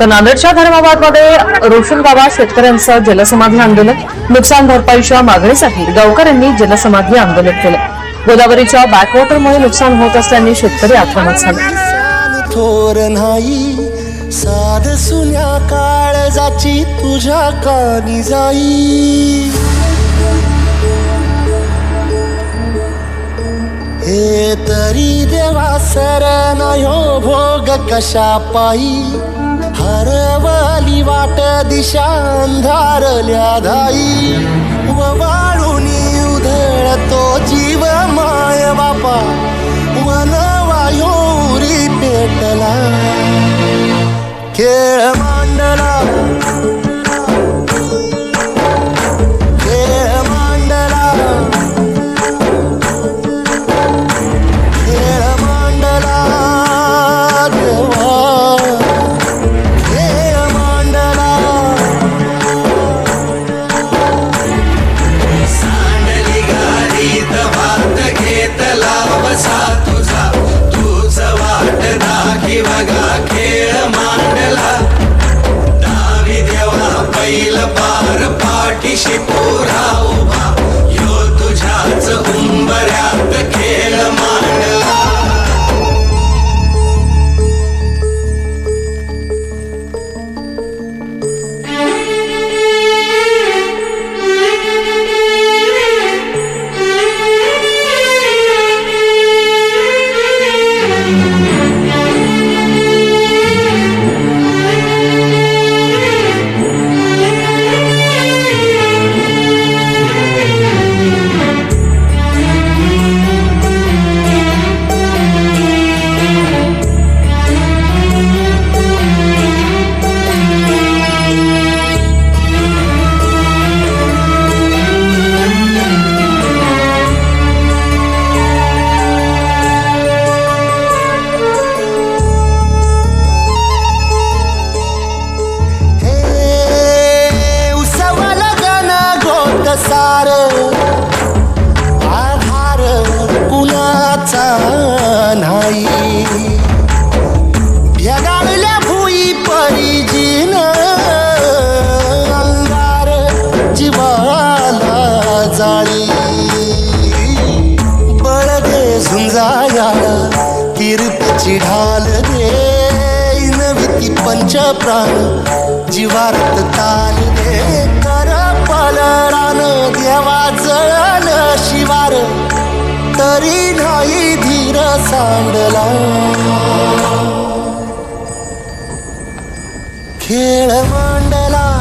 तर नांदेडच्या धर्माबादमध्ये रोशन गावात शेतकऱ्यांचं जलसमाधी आंदोलन नुकसान भरपाईच्या मागणीसाठी गावकऱ्यांनी जलसमाधी आंदोलन केलं. गोदावरीच्या बॅकवॉटरमुळे नुकसान होत असल्याने शेतकरी आक्रमक झाले. सान थोर साध सुन्या काळजाची तुझ्या कानी जाई. हे तरी देवा सर नायो भोग कशा पायी दिशा अंधारल्या धाई. व असा तुझा तूच वाट दाखी बघा खेळ मांडला. डावी देवा पैल पार पाठीशी जीवाला जाळी. बळ दे झुंजायाला तीर्थची ढाल दे. नवी पंच प्राण जीवारत ताल दे. कर पलरान देवा जळल शिवार. तरी नाही धीर सांडला. खेळ मांडला